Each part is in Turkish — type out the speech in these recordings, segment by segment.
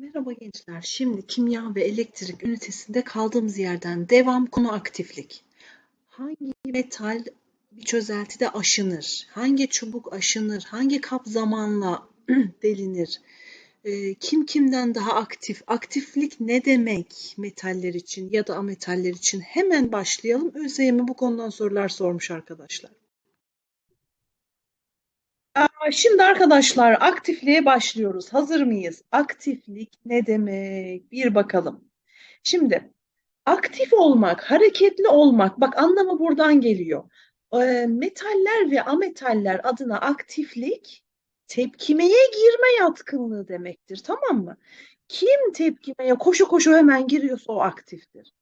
Merhaba gençler. Şimdi kimya ve elektrik ünitesinde kaldığımız yerden devam konu aktiflik. Hangi metal bir çözeltide aşınır? Hangi çubuk aşınır? Hangi kap zamanla delinir? Ee, kim kimden daha aktif? Aktiflik ne demek metaller için ya da ametaller için? Hemen başlayalım. ÖSYM bu konudan sorular sormuş arkadaşlar. Şimdi arkadaşlar aktifliğe başlıyoruz. Hazır mıyız? Aktiflik ne demek? Bir bakalım. Şimdi aktif olmak, hareketli olmak. Bak anlamı buradan geliyor. E, metaller ve ametaller adına aktiflik tepkimeye girme yatkınlığı demektir. Tamam mı? Kim tepkimeye koşu koşu hemen giriyorsa o aktiftir.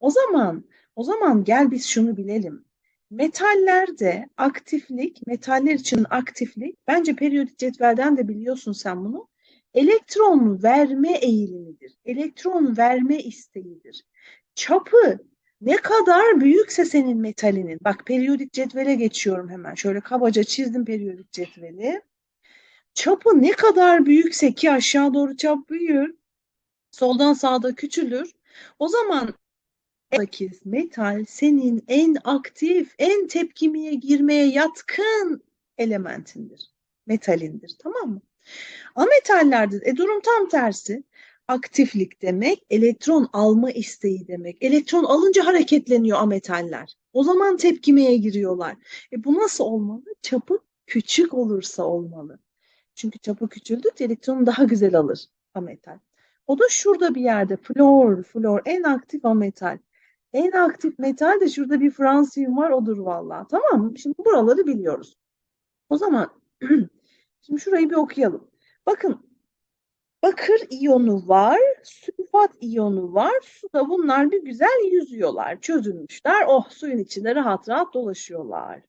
O zaman o zaman gel biz şunu bilelim. Metallerde aktiflik, metaller için aktiflik, bence periyodik cetvelden de biliyorsun sen bunu, elektron verme eğilimidir. Elektron verme isteğidir. Çapı ne kadar büyükse senin metalinin, bak periyodik cetvele geçiyorum hemen, şöyle kabaca çizdim periyodik cetveli. Çapı ne kadar büyükse ki aşağı doğru çap büyür, soldan sağda küçülür. O zaman Akiz metal senin en aktif, en tepkimeye girmeye yatkın elementindir. Metalindir. Tamam mı? Ametallerde e, durum tam tersi. Aktiflik demek, elektron alma isteği demek. Elektron alınca hareketleniyor ametaller. O zaman tepkimeye giriyorlar. E bu nasıl olmalı? Çapı küçük olursa olmalı. Çünkü çapı küçüldükçe elektron daha güzel alır ametal. O da şurada bir yerde flor, flor en aktif ametal. En aktif metal de şurada bir fransiyum var odur vallahi. Tamam mı? Şimdi buraları biliyoruz. O zaman şimdi şurayı bir okuyalım. Bakın bakır iyonu var, sülfat iyonu var. Suda bunlar bir güzel yüzüyorlar, çözülmüşler. Oh suyun içinde rahat rahat dolaşıyorlar.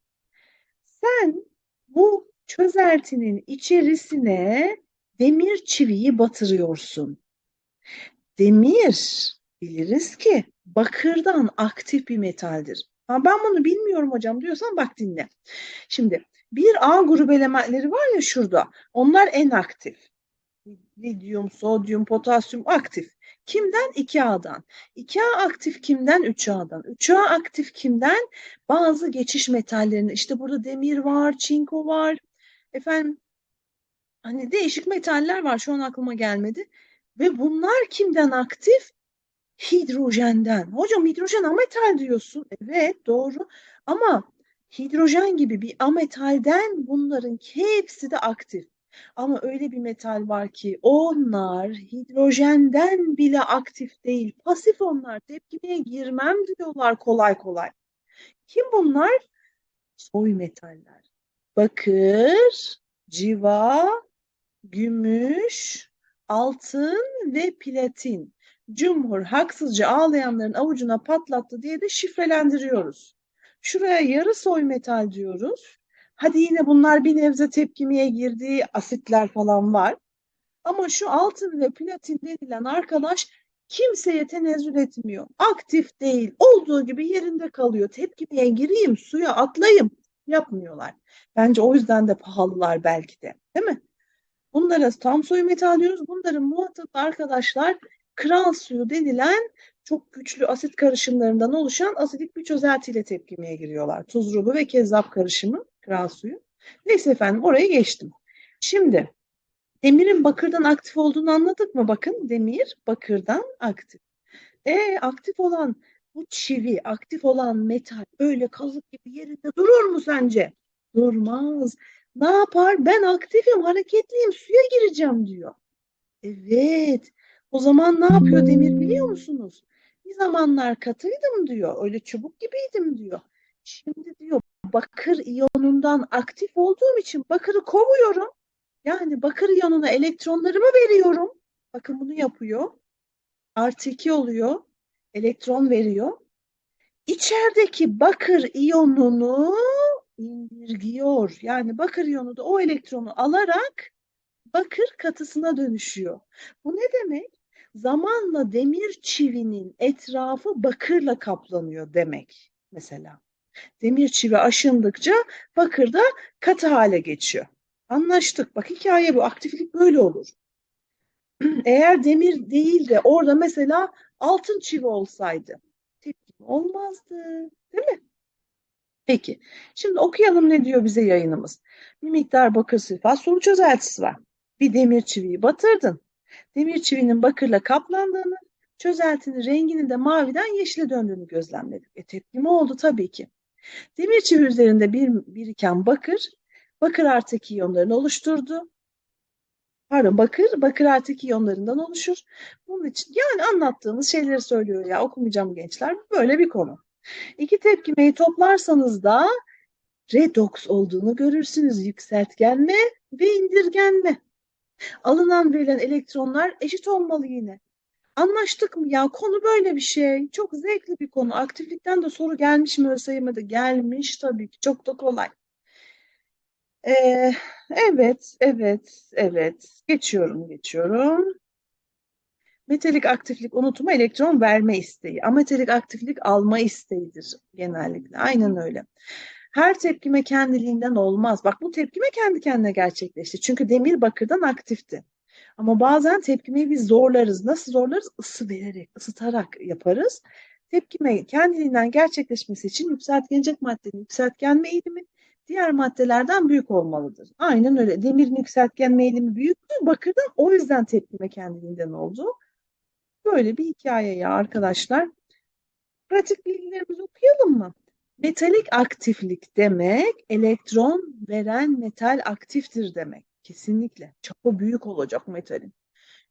Sen bu çözeltinin içerisine demir çiviyi batırıyorsun. Demir biliriz ki bakırdan aktif bir metaldir. Ha, ben bunu bilmiyorum hocam diyorsan bak dinle. Şimdi bir A grubu elementleri var ya şurada. Onlar en aktif. Lityum, sodyum, potasyum aktif. Kimden? 2A'dan. 2A aktif kimden? 3A'dan. 3A aktif kimden? Bazı geçiş metallerinin. İşte burada demir var, çinko var. Efendim hani değişik metaller var. Şu an aklıma gelmedi. Ve bunlar kimden aktif? Hidrojenden. Hocam hidrojen ametal diyorsun. Evet doğru ama hidrojen gibi bir ametalden bunların hepsi de aktif. Ama öyle bir metal var ki onlar hidrojenden bile aktif değil. Pasif onlar. Tepkimeye girmem diyorlar kolay kolay. Kim bunlar? Soy metaller. Bakır, civa, gümüş, altın ve platin. Cumhur haksızca ağlayanların avucuna patlattı diye de şifrelendiriyoruz. Şuraya yarı soy metal diyoruz. Hadi yine bunlar bir nebze tepkimeye girdiği asitler falan var. Ama şu altın ve platin denilen arkadaş kimseye tenezzül etmiyor. Aktif değil. Olduğu gibi yerinde kalıyor. Tepkimeye gireyim, suya atlayayım yapmıyorlar. Bence o yüzden de pahalılar belki de. Değil mi? Bunlara tam soy metal diyoruz. Bunların muhatabı arkadaşlar kral suyu denilen çok güçlü asit karışımlarından oluşan asidik bir çözeltiyle tepkimeye giriyorlar. Tuz rubu ve kezzap karışımı kral suyu. Neyse efendim oraya geçtim. Şimdi demirin bakırdan aktif olduğunu anladık mı? Bakın demir bakırdan aktif. E aktif olan bu çivi, aktif olan metal öyle kazık gibi yerinde durur mu sence? Durmaz. Ne yapar? Ben aktifim, hareketliyim, suya gireceğim diyor. Evet. O zaman ne yapıyor Demir biliyor musunuz? Bir zamanlar katıydım diyor. Öyle çubuk gibiydim diyor. Şimdi diyor bakır iyonundan aktif olduğum için bakırı kovuyorum. Yani bakır iyonuna elektronlarımı veriyorum. Bakın bunu yapıyor. Artı 2 oluyor. Elektron veriyor. İçerideki bakır iyonunu indirgiyor. Yani bakır iyonu da o elektronu alarak bakır katısına dönüşüyor. Bu ne demek? Zamanla demir çivinin etrafı bakırla kaplanıyor demek mesela. Demir çivi aşındıkça bakır da katı hale geçiyor. Anlaştık. Bak hikaye bu. Aktiflik böyle olur. eğer demir değil de orada mesela altın çivi olsaydı tepkime olmazdı. Değil mi? Peki. Şimdi okuyalım ne diyor bize yayınımız. Bir miktar bakır sülfat soru çözeltisi var. Bir demir çiviyi batırdın. Demir çivinin bakırla kaplandığını, çözeltinin renginin de maviden yeşile döndüğünü gözlemledik. E tepkime oldu tabii ki. Demir çivi üzerinde bir, biriken bakır, bakır artı iki iyonlarını oluşturdu. Pardon bakır, bakır artı iki iyonlarından oluşur. Bunun için yani anlattığımız şeyleri söylüyor ya okumayacağım gençler. Böyle bir konu. İki tepkimeyi toplarsanız da redoks olduğunu görürsünüz. Yükseltgenme ve indirgenme. Alınan verilen elektronlar eşit olmalı yine. Anlaştık mı ya? Konu böyle bir şey. Çok zevkli bir konu. Aktiflikten de soru gelmiş mi ÖSYM'de? Gelmiş tabii ki. Çok da kolay. Ee, evet, evet, evet. Geçiyorum, geçiyorum. Metalik aktiflik unutma, elektron verme isteği. Ametalik aktiflik alma isteğidir genellikle. Aynen öyle. Her tepkime kendiliğinden olmaz. Bak bu tepkime kendi kendine gerçekleşti. Çünkü demir bakırdan aktifti. Ama bazen tepkimeyi biz zorlarız. Nasıl zorlarız? Isı vererek, ısıtarak yaparız. Tepkime kendiliğinden gerçekleşmesi için yükseltgenecek maddenin yükseltgenme eğilimi diğer maddelerden büyük olmalıdır. Aynen öyle. Demirin yükseltgenme eğilimi büyüktür. Bakırdan o yüzden tepkime kendiliğinden oldu. Böyle bir hikaye ya arkadaşlar. Pratik bilgilerimizi okuyalım mı? Metalik aktiflik demek elektron veren metal aktiftir demek. Kesinlikle. Çapı büyük olacak metalin.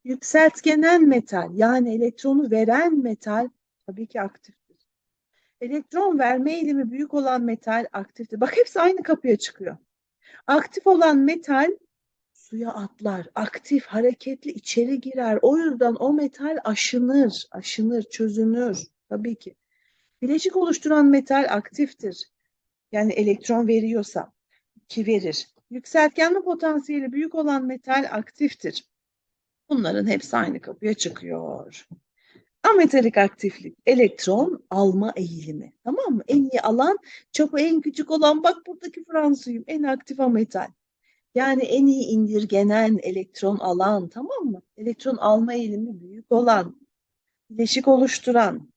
Yükseltgenen metal yani elektronu veren metal tabii ki aktiftir. Elektron verme eğilimi büyük olan metal aktiftir. Bak hepsi aynı kapıya çıkıyor. Aktif olan metal suya atlar, aktif, hareketli içeri girer. O yüzden o metal aşınır, aşınır, çözünür tabii ki. Bileşik oluşturan metal aktiftir. Yani elektron veriyorsa ki verir. Yükseltgenme potansiyeli büyük olan metal aktiftir. Bunların hepsi aynı kapıya çıkıyor. Ametalik aktiflik, elektron alma eğilimi. Tamam mı? En iyi alan, çapı en küçük olan, bak buradaki Fransıyım, en aktif ametal. Yani en iyi indirgenen, elektron alan, tamam mı? Elektron alma eğilimi büyük olan, bileşik oluşturan,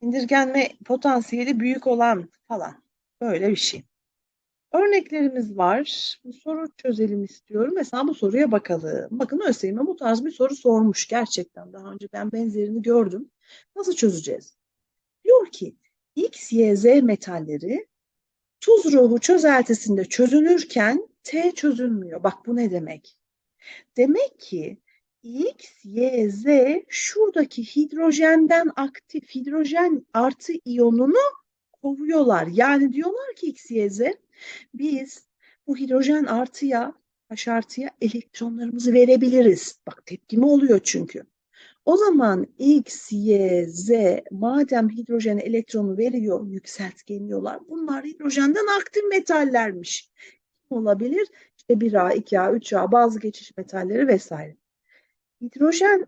indirgenme potansiyeli büyük olan falan. Böyle bir şey. Örneklerimiz var. Bu soru çözelim istiyorum. Mesela bu soruya bakalım. Bakın ÖSYM bu tarz bir soru sormuş gerçekten. Daha önce ben benzerini gördüm. Nasıl çözeceğiz? Diyor ki X, Y, Z metalleri tuz ruhu çözeltisinde çözünürken T çözünmüyor. Bak bu ne demek? Demek ki X, Y, Z şuradaki hidrojenden aktif hidrojen artı iyonunu kovuyorlar. Yani diyorlar ki X, Y, Z biz bu hidrojen artıya, H artıya elektronlarımızı verebiliriz. Bak tepkimi oluyor çünkü. O zaman X, Y, Z madem hidrojen elektronu veriyor, yükseltgeniyorlar. Bunlar hidrojenden aktif metallermiş. Olabilir. İşte 1A, 2A, 3A bazı geçiş metalleri vesaire. Hidrojen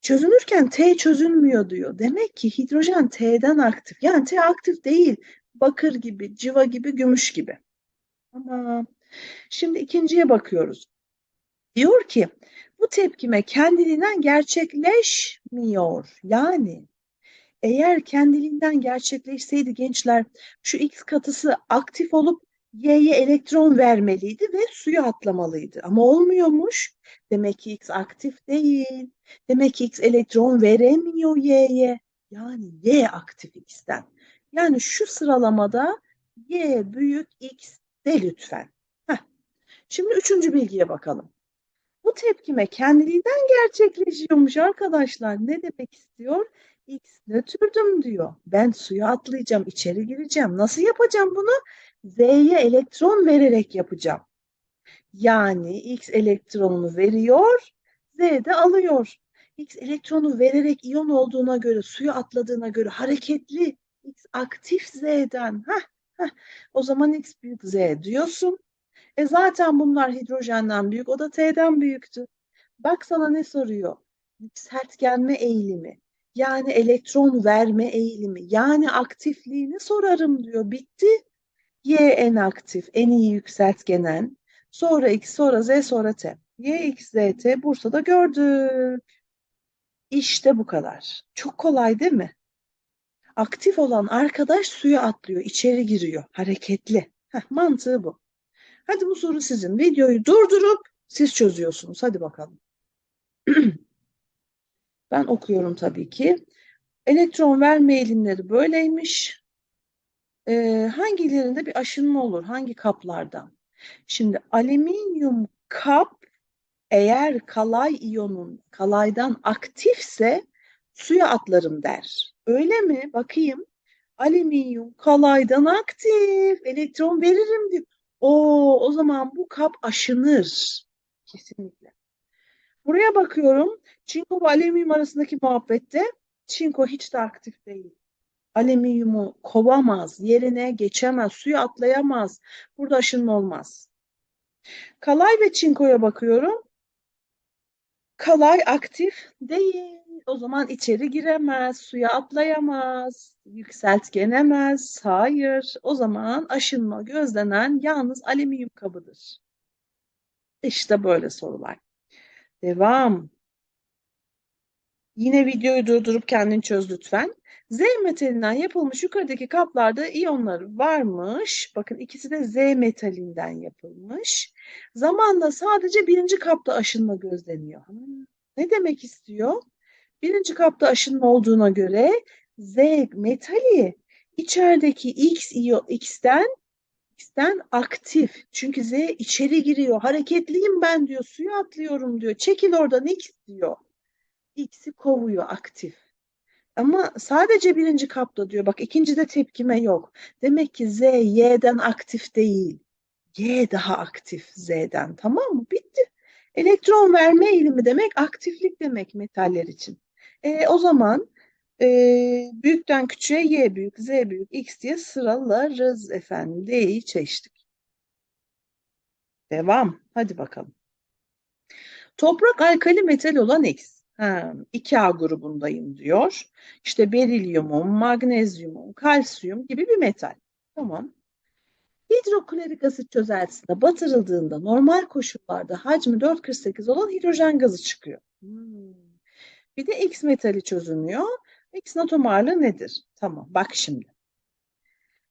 çözünürken T çözünmüyor diyor. Demek ki hidrojen T'den aktif. Yani T aktif değil. Bakır gibi, civa gibi, gümüş gibi. Ama şimdi ikinciye bakıyoruz. Diyor ki bu tepkime kendiliğinden gerçekleşmiyor. Yani eğer kendiliğinden gerçekleşseydi gençler şu X katısı aktif olup Y'ye elektron vermeliydi ve suya atlamalıydı. Ama olmuyormuş. Demek ki X aktif değil. Demek ki X elektron veremiyor Y'ye. Yani Y aktif X'ten. Yani şu sıralamada Y büyük X de lütfen. Heh. Şimdi üçüncü bilgiye bakalım. Bu tepkime kendiliğinden gerçekleşiyormuş arkadaşlar. Ne demek istiyor? X nötrdüm diyor. Ben suya atlayacağım, içeri gireceğim. Nasıl yapacağım bunu? Z'ye elektron vererek yapacağım. Yani X elektronunu veriyor, Z de alıyor. X elektronu vererek iyon olduğuna göre, suya atladığına göre hareketli. X aktif Z'den. Heh, heh. O zaman X büyük Z diyorsun. E zaten bunlar hidrojenden büyük, o da T'den büyüktü. Bak sana ne soruyor? Yükseltgenme eğilimi. Yani elektron verme eğilimi. Yani aktifliğini sorarım diyor. Bitti. Y en aktif, en iyi yükseltgenen. Sonra X, sonra Z, sonra T. Y, X, Z, T Bursa'da gördük. İşte bu kadar. Çok kolay değil mi? Aktif olan arkadaş suya atlıyor, içeri giriyor, hareketli. Heh, mantığı bu. Hadi bu soru sizin. Videoyu durdurup siz çözüyorsunuz. Hadi bakalım. Ben okuyorum tabii ki. Elektron verme eğilimleri böyleymiş. Ee, hangilerinde bir aşınma olur? Hangi kaplardan? Şimdi alüminyum kap eğer kalay iyonun kalaydan aktifse suya atlarım der. Öyle mi? Bakayım. Alüminyum kalaydan aktif. Elektron veririm diyor. Oo, o zaman bu kap aşınır. Kesinlikle. Buraya bakıyorum. Çinko ve alüminyum arasındaki muhabbette çinko hiç de aktif değil. Alüminyumu kovamaz, yerine geçemez, suya atlayamaz. Burada aşınma olmaz. Kalay ve çinkoya bakıyorum. Kalay aktif değil. O zaman içeri giremez, suya atlayamaz, yükseltgenemez. Hayır. O zaman aşınma gözlenen yalnız alüminyum kabıdır. İşte böyle sorular. Devam. Yine videoyu durdurup kendin çöz lütfen. Z metalinden yapılmış yukarıdaki kaplarda iyonlar varmış. Bakın ikisi de Z metalinden yapılmış. Zamanla sadece birinci kapta aşınma gözleniyor. Ne demek istiyor? Birinci kapta aşınma olduğuna göre Z metali içerideki X iyo X'ten X'ten aktif. Çünkü Z içeri giriyor. Hareketliyim ben diyor. Suya atlıyorum diyor. Çekil oradan X diyor. X'i kovuyor aktif. Ama sadece birinci kapta diyor. Bak ikincide tepkime yok. Demek ki Z Y'den aktif değil. Y daha aktif Z'den. Tamam mı? Bitti. Elektron verme eğilimi demek aktiflik demek metaller için. E, o zaman e, büyükten küçüğe Y büyük, Z büyük, X diye sıralarız efendim. D'yi çeştik. Devam. Hadi bakalım. Toprak alkali metal olan X. Ha, 2A grubundayım diyor. İşte berilyumum, magnezyumum, kalsiyum gibi bir metal. Tamam. Hidroklorik asit çözeltisine batırıldığında normal koşullarda hacmi 4,48 olan hidrojen gazı çıkıyor. Hmm. Bir de X metali çözünüyor. X'in atom ağırlığı nedir? Tamam bak şimdi.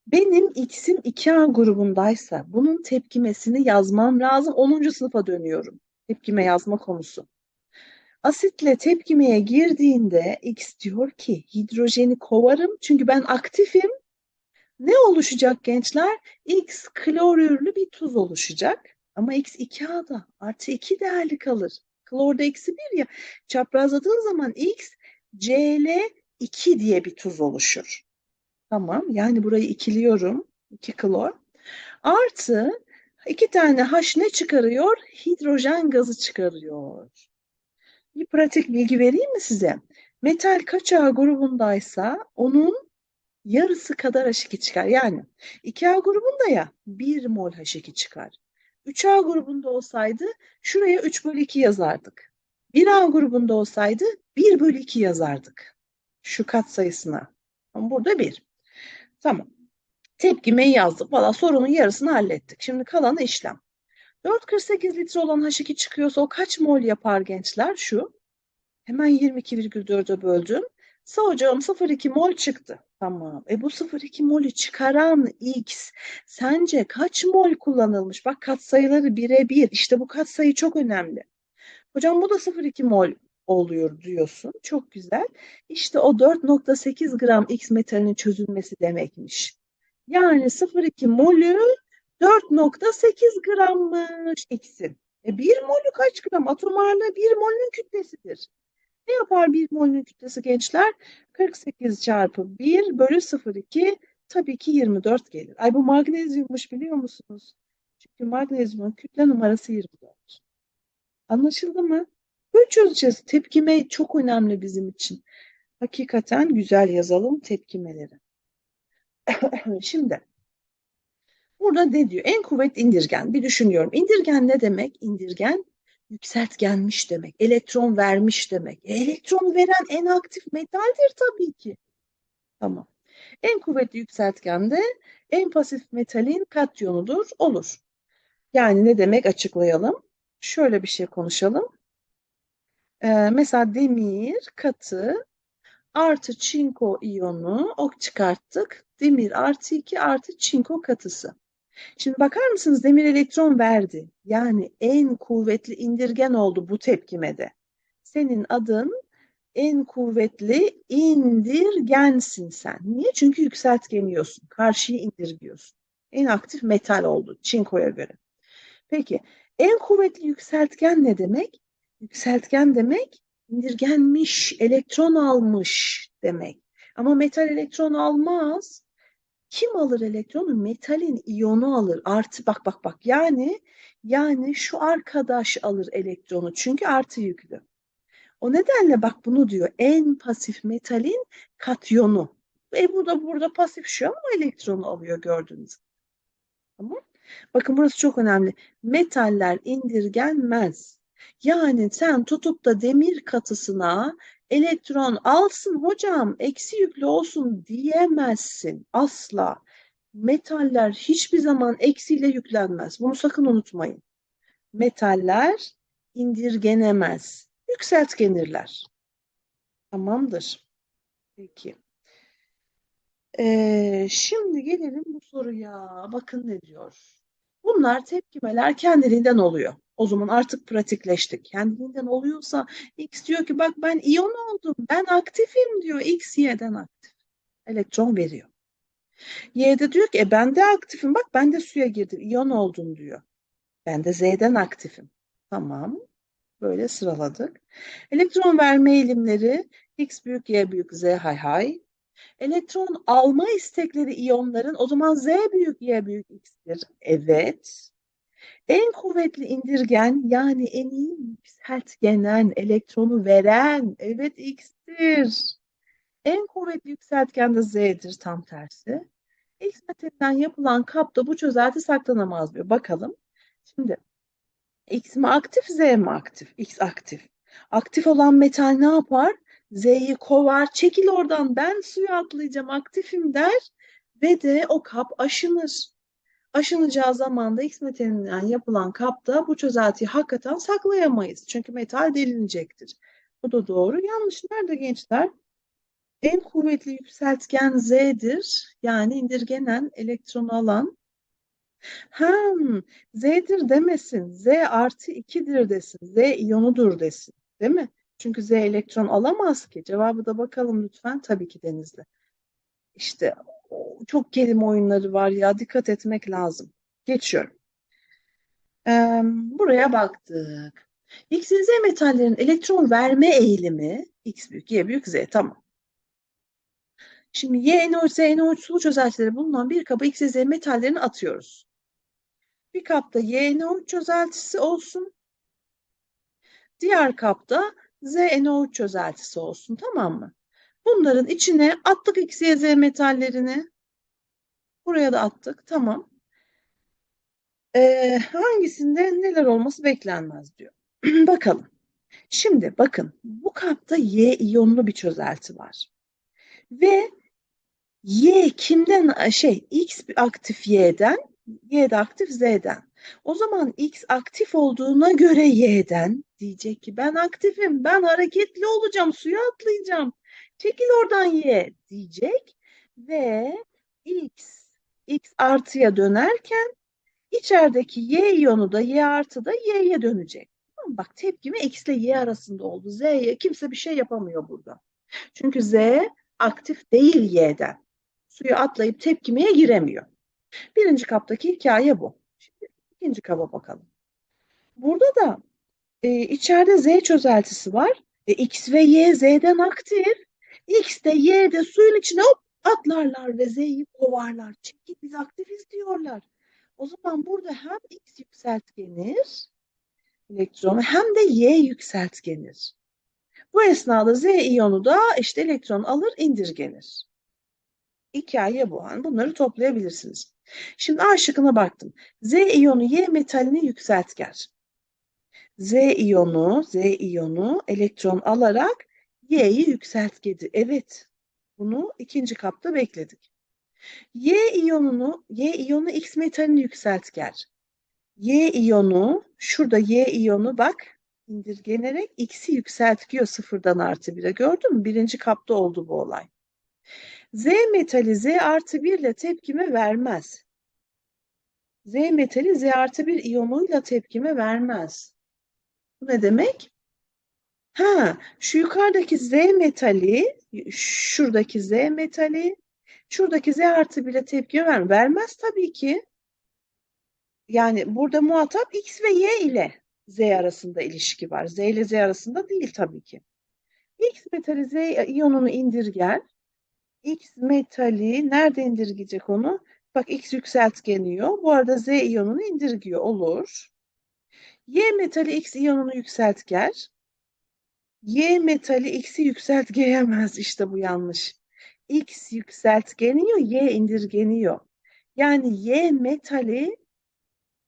Benim X'im 2A grubundaysa bunun tepkimesini yazmam lazım. 10. sınıfa dönüyorum. Tepkime yazma konusu. Asitle tepkimeye girdiğinde X diyor ki hidrojeni kovarım çünkü ben aktifim. Ne oluşacak gençler? X klorürlü bir tuz oluşacak. Ama X 2A'da artı 2 değerli kalır. Klorda eksi 1 ya. Çaprazladığın zaman X Cl 2 diye bir tuz oluşur. Tamam. Yani burayı ikiliyorum. 2 klor. Artı iki tane H ne çıkarıyor? Hidrojen gazı çıkarıyor. Bir pratik bilgi vereyim mi size? Metal kaç A grubundaysa onun yarısı kadar H2 çıkar. Yani 2A grubunda ya 1 mol H2 çıkar. 3A grubunda olsaydı şuraya 3 bölü 2 yazardık. 1A grubunda olsaydı 1 bölü 2 yazardık. Şu kat sayısına. Ama burada 1. Tamam. Tepkimeyi yazdık. Valla sorunun yarısını hallettik. Şimdi kalanı işlem. 4,48 litre olan H2 çıkıyorsa o kaç mol yapar gençler? Şu. Hemen 22,4'e böldüm. Hocam 0,2 mol çıktı. Tamam. E bu 0,2 molü çıkaran X sence kaç mol kullanılmış? Bak katsayıları birebir. İşte bu katsayı çok önemli. Hocam bu da 0,2 mol oluyor diyorsun. Çok güzel. İşte o 4,8 gram X metalinin çözülmesi demekmiş. Yani 0,2 molü 4,8 grammış X'in. E 1 molü kaç gram? Atom ağırlığı 1 molün kütlesidir. Ne yapar 1 molün kütlesi gençler? 48 çarpı 1 bölü 0,2 tabii ki 24 gelir. Ay bu magnezyummuş biliyor musunuz? Çünkü magnezyumun kütle numarası 24. Anlaşıldı mı? Böyle çözeceğiz. Tepkime çok önemli bizim için. Hakikaten güzel yazalım tepkimeleri. Şimdi burada ne diyor? En kuvvet indirgen. Bir düşünüyorum. İndirgen ne demek? İndirgen yükseltgenmiş demek. Elektron vermiş demek. E, elektron veren en aktif metaldir tabii ki. Tamam. En kuvvetli yükseltgen de en pasif metalin katyonudur. Olur. Yani ne demek açıklayalım. şöyle bir şey konuşalım. Ee, mesela demir katı artı çinko iyonu ok çıkarttık. Demir artı 2 artı çinko katısı. Şimdi bakar mısınız demir elektron verdi. Yani en kuvvetli indirgen oldu bu tepkimede. Senin adın en kuvvetli indirgensin sen. Niye? Çünkü yükseltgeniyorsun. Karşıyı indirgiyorsun. En aktif metal oldu çinkoya göre. Peki en kuvvetli yükseltgen ne demek? Yükseltgen demek indirgenmiş, elektron almış demek. Ama metal elektron almaz. Kim alır elektronu? Metalin iyonu alır. Artı bak bak bak. Yani yani şu arkadaş alır elektronu. Çünkü artı yüklü. O nedenle bak bunu diyor. En pasif metalin katyonu. E bu da burada pasif şu ama elektronu alıyor gördüğünüz. Tamam. Bakın burası çok önemli. Metaller indirgenmez. Yani sen tutup da demir katısına elektron alsın hocam eksi yüklü olsun diyemezsin asla. Metaller hiçbir zaman eksiyle yüklenmez. Bunu sakın unutmayın. Metaller indirgenemez. Yükseltgenirler. Tamamdır. Peki. Ee, şimdi gelelim bu soruya. Bakın ne diyor. Bunlar tepkimeler kendiliğinden oluyor. O zaman artık pratikleştik. Kendiliğinden oluyorsa X diyor ki bak ben iyon oldum. Ben aktifim diyor. X Y'den aktif. Elektron veriyor. Y de diyor ki e ben de aktifim. Bak ben de suya girdim. İyon oldum diyor. Ben de Z'den aktifim. Tamam. Böyle sıraladık. Elektron verme eğilimleri X büyük Y büyük Z hay hay. Elektron alma istekleri iyonların o zaman Z büyük Y büyük X'tir. Evet. En kuvvetli indirgen yani en iyi yükseltgenen elektronu veren evet X'tir. En kuvvetli yükseltgen de Z'dir tam tersi. X metalinden yapılan kapta bu çözelti saklanamaz diyor. Bakalım. Şimdi X mi aktif, Z mi aktif? X aktif. Aktif olan metal ne yapar? Z'yi kovar, çekil oradan ben suya atlayacağım aktifim der ve de o kap aşınır. Aşınacağı zaman da X metalinden yapılan kapta bu çözeltiyi hakikaten saklayamayız. Çünkü metal delinecektir. Bu da doğru. Yanlış nerede gençler? En kuvvetli yükseltgen Z'dir. Yani indirgenen elektronu alan. Hmm, Z'dir demesin. Z artı 2'dir desin. Z iyonudur desin. Değil mi? Çünkü Z elektron alamaz ki. Cevabı da bakalım lütfen. Tabii ki Denizli. İşte çok kelime oyunları var ya. Dikkat etmek lazım. Geçiyorum. Ee, buraya baktık. X Z metallerin elektron verme eğilimi X büyük, Y büyük, Z. Tamam. Şimdi Y, NO3, Z, NO3 sulu çözeltileri bulunan bir kaba X Z metallerini atıyoruz. Bir kapta YNO3 çözeltisi olsun. Diğer kapta ZNO3 çözeltisi olsun tamam mı? Bunların içine attık X, Y, metallerini. Buraya da attık. Tamam. Ee, hangisinde neler olması beklenmez diyor. Bakalım. Şimdi bakın bu kapta Y iyonlu bir çözelti var. Ve Y kimden şey X aktif Y'den Y de aktif Z'den. O zaman X aktif olduğuna göre Y'den diyecek ki ben aktifim, ben hareketli olacağım, suya atlayacağım. Çekil oradan Y diyecek ve X, X artıya dönerken içerideki Y iyonu da Y artı da Y'ye dönecek. Bak tepkimi X ile Y arasında oldu. Z'ye kimse bir şey yapamıyor burada. Çünkü Z aktif değil Y'den. Suya atlayıp tepkimeye giremiyor. Birinci kaptaki hikaye bu. Şimdi ikinci kaba bakalım. Burada da e, içeride Z çözeltisi var. E, X ve Y Z'den aktif. X de Y de suyun içine hop atlarlar ve Z'yi kovarlar. Çünkü biz aktifiz diyorlar. O zaman burada hem X yükseltgenir elektronu hem de Y yükseltgenir. Bu esnada Z iyonu da işte elektron alır indirgenir. Hikaye bu. Yani bunları toplayabilirsiniz. Şimdi A şıkkına baktım. Z iyonu Y metalini yükseltger. Z iyonu, Z iyonu elektron alarak Y'yi yükseltgedi. Evet. Bunu ikinci kapta bekledik. Y iyonunu, Y iyonu X metalini yükseltger. Y iyonu, şurada Y iyonu bak indirgenerek X'i yükseltiyor sıfırdan artı 1'e. Gördün mü? Birinci kapta oldu bu olay. Z metali Z artı 1 ile tepkime vermez. Z metali Z artı 1 iyonuyla tepkime vermez. Bu ne demek? Ha, şu yukarıdaki Z metali, şuradaki Z metali, şuradaki Z artı 1 ile tepkime ver vermez tabii ki. Yani burada muhatap X ve Y ile Z arasında ilişki var. Z ile Z arasında değil tabii ki. X metali Z iyonunu indirger. X metali nerede indirgeyecek onu? Bak X yükseltgeniyor. Bu arada Z iyonunu indirgiyor. Olur. Y metali X iyonunu yükseltger. Y metali X'i yükseltgeyemez. İşte bu yanlış. X yükseltgeniyor, Y indirgeniyor. Yani Y metali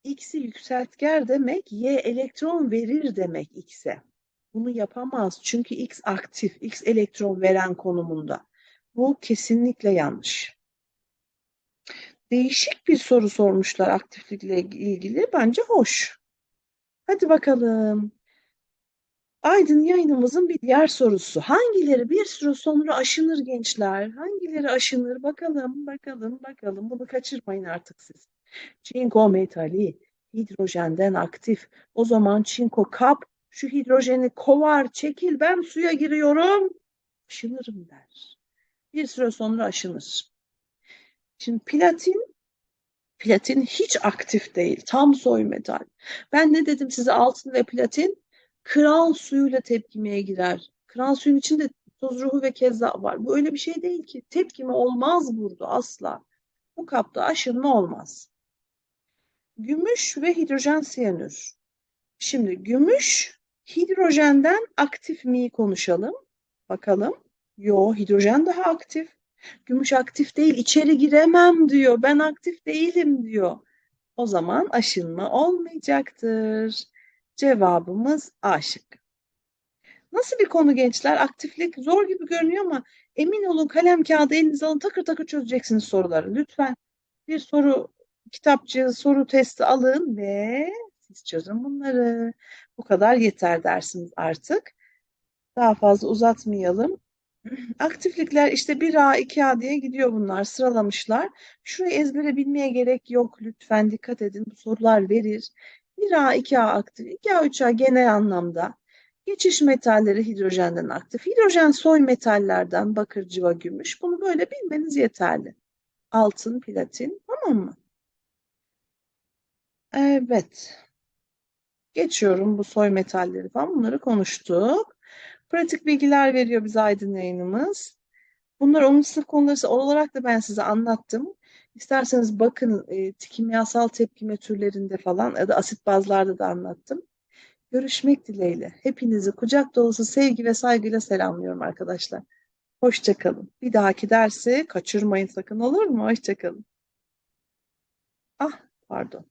X'i yükseltger demek, Y elektron verir demek X'e. Bunu yapamaz çünkü X aktif, X elektron veren konumunda. Bu kesinlikle yanlış. Değişik bir soru sormuşlar aktiflikle ilgili. Bence hoş. Hadi bakalım. Aydın yayınımızın bir diğer sorusu. Hangileri bir süre sonra aşınır gençler? Hangileri aşınır? Bakalım, bakalım, bakalım. Bunu kaçırmayın artık siz. Çinko metali hidrojenden aktif. O zaman çinko kap şu hidrojeni kovar, çekil ben suya giriyorum. Aşınırım der. Bir süre sonra aşınır. Şimdi platin platin hiç aktif değil. Tam soy metal. Ben ne dedim size altın ve platin kral suyuyla tepkimeye girer. Kral suyun içinde toz ruhu ve keza var. Bu öyle bir şey değil ki. Tepkime olmaz burada asla. Bu kapta aşınma olmaz. Gümüş ve hidrojen siyanür. Şimdi gümüş hidrojenden aktif mi konuşalım? Bakalım. Yo hidrojen daha aktif. Gümüş aktif değil içeri giremem diyor. Ben aktif değilim diyor. O zaman aşınma olmayacaktır. Cevabımız A şıkkı. Nasıl bir konu gençler? Aktiflik zor gibi görünüyor ama emin olun kalem kağıdı elinize alın takır takır çözeceksiniz soruları. Lütfen bir soru kitapçı soru testi alın ve siz çözün bunları. Bu kadar yeter dersiniz artık. Daha fazla uzatmayalım. Aktiflikler işte 1A, 2A diye gidiyor bunlar. Sıralamışlar. Şurayı ezbere bilmeye gerek yok. Lütfen dikkat edin. Bu sorular verir. 1A, 2A aktif. 2A, 3A genel anlamda. Geçiş metalleri hidrojenden aktif. Hidrojen soy metallerden bakır, civa, gümüş. Bunu böyle bilmeniz yeterli. Altın, platin. Tamam mı? Evet. Geçiyorum bu soy metalleri falan bunları konuştuk. Pratik bilgiler veriyor bize Aydın yayınımız. Bunlar 10. sınıf konuları olarak da ben size anlattım. İsterseniz bakın e, kimyasal tepkime türlerinde falan ya da asit bazlarda da anlattım. Görüşmek dileğiyle. Hepinizi kucak dolusu sevgi ve saygıyla selamlıyorum arkadaşlar. Hoşçakalın. Bir dahaki dersi kaçırmayın sakın olur mu? Hoşçakalın. Ah pardon.